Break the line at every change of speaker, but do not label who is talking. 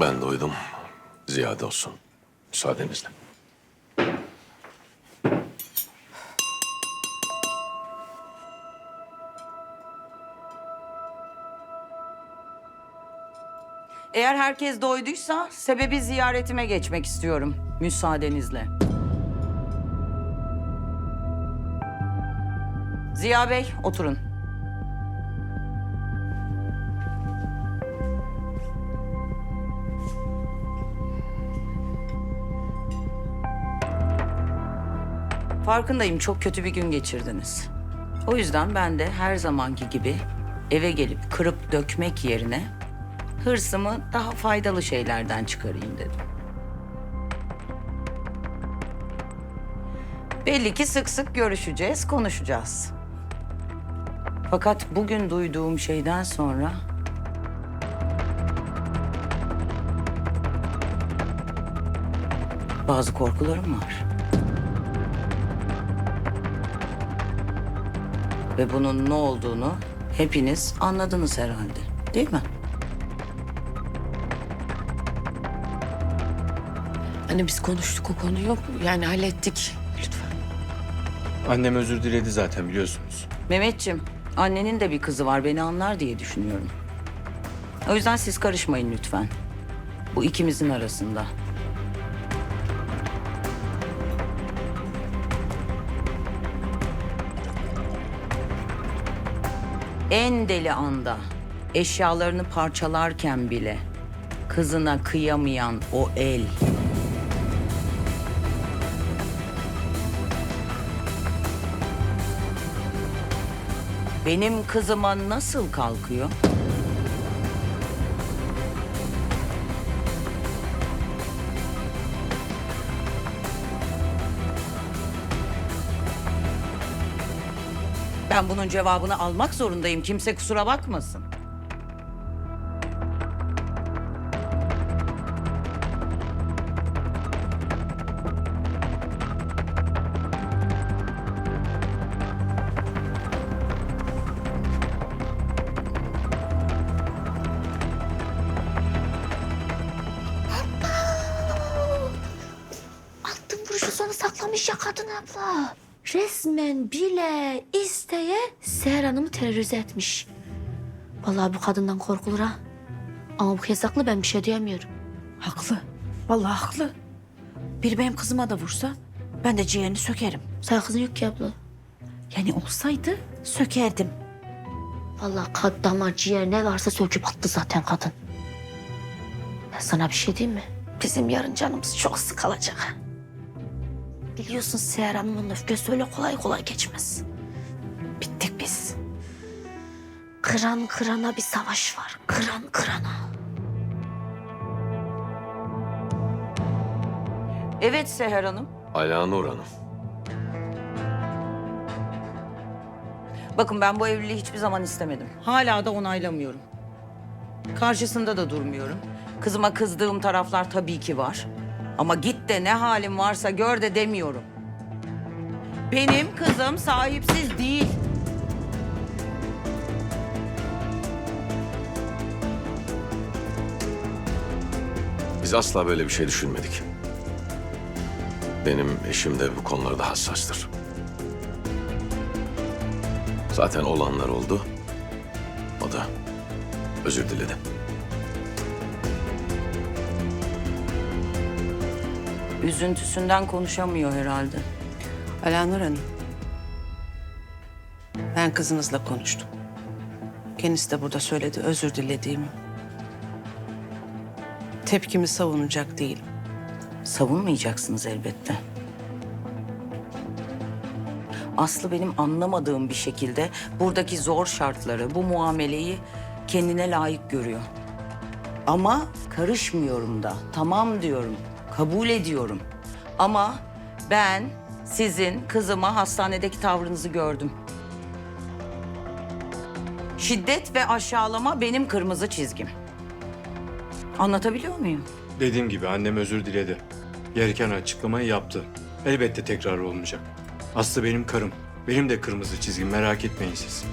Ben doydum. Ziyade olsun. Müsaadenizle.
Eğer herkes doyduysa sebebi ziyaretime geçmek istiyorum. Müsaadenizle. Ziya Bey oturun. Farkındayım çok kötü bir gün geçirdiniz. O yüzden ben de her zamanki gibi eve gelip kırıp dökmek yerine hırsımı daha faydalı şeylerden çıkarayım dedim. Belli ki sık sık görüşeceğiz, konuşacağız. Fakat bugün duyduğum şeyden sonra bazı korkularım var. Ve bunun ne olduğunu hepiniz anladınız herhalde. Değil mi?
Anne biz konuştuk o konuyu. Yani hallettik. Lütfen.
Annem özür diledi zaten biliyorsunuz.
Mehmetçim, annenin de bir kızı var beni anlar diye düşünüyorum. O yüzden siz karışmayın lütfen. Bu ikimizin arasında. En deli anda eşyalarını parçalarken bile kızına kıyamayan o el. Benim kızıma nasıl kalkıyor? Ben bunun cevabını almak zorundayım. Kimse kusura bakmasın.
Altın vuruşu sana saklamış ya kadın abla. Resmen bile isteye Seher Hanım'ı terörize etmiş. Vallahi bu kadından korkulur ha. Ama bu kez haklı ben bir şey diyemiyorum.
Haklı. Vallahi haklı. Biri benim kızıma da vursa ben de ciğerini sökerim.
Sen kızın yok ki abla.
Yani olsaydı sökerdim.
Vallahi kad, damar, ciğer ne varsa söküp attı zaten kadın. Ben sana bir şey diyeyim mi? Bizim yarın canımız çok sıkılacak. Biliyorsun Seher Hanım'ın öfkesi öyle kolay kolay geçmez.
Bittik biz.
Kıran kırana bir savaş var. Kıran kırana.
Evet Seher Hanım.
Ala Nur Hanım.
Bakın ben bu evliliği hiçbir zaman istemedim. Hala da onaylamıyorum. Karşısında da durmuyorum. Kızıma kızdığım taraflar tabii ki var. Ama git de ne halim varsa gör de demiyorum. Benim kızım sahipsiz değil.
Biz asla böyle bir şey düşünmedik. Benim eşim de bu konularda hassastır. Zaten olanlar oldu. O da özür diledi.
Üzüntüsünden konuşamıyor herhalde.
Alanur Hanım. Ben kızınızla konuştum. Kendisi de burada söyledi özür dilediğimi. Tepkimi savunacak değilim.
Savunmayacaksınız elbette. Aslı benim anlamadığım bir şekilde buradaki zor şartları, bu muameleyi kendine layık görüyor. Ama karışmıyorum da. Tamam diyorum. Kabul ediyorum. Ama ben sizin kızıma hastanedeki tavrınızı gördüm. Şiddet ve aşağılama benim kırmızı çizgim. Anlatabiliyor muyum?
Dediğim gibi annem özür diledi. Gereken açıklamayı yaptı. Elbette tekrar olmayacak. Aslı benim karım. Benim de kırmızı çizgim merak etmeyin siz.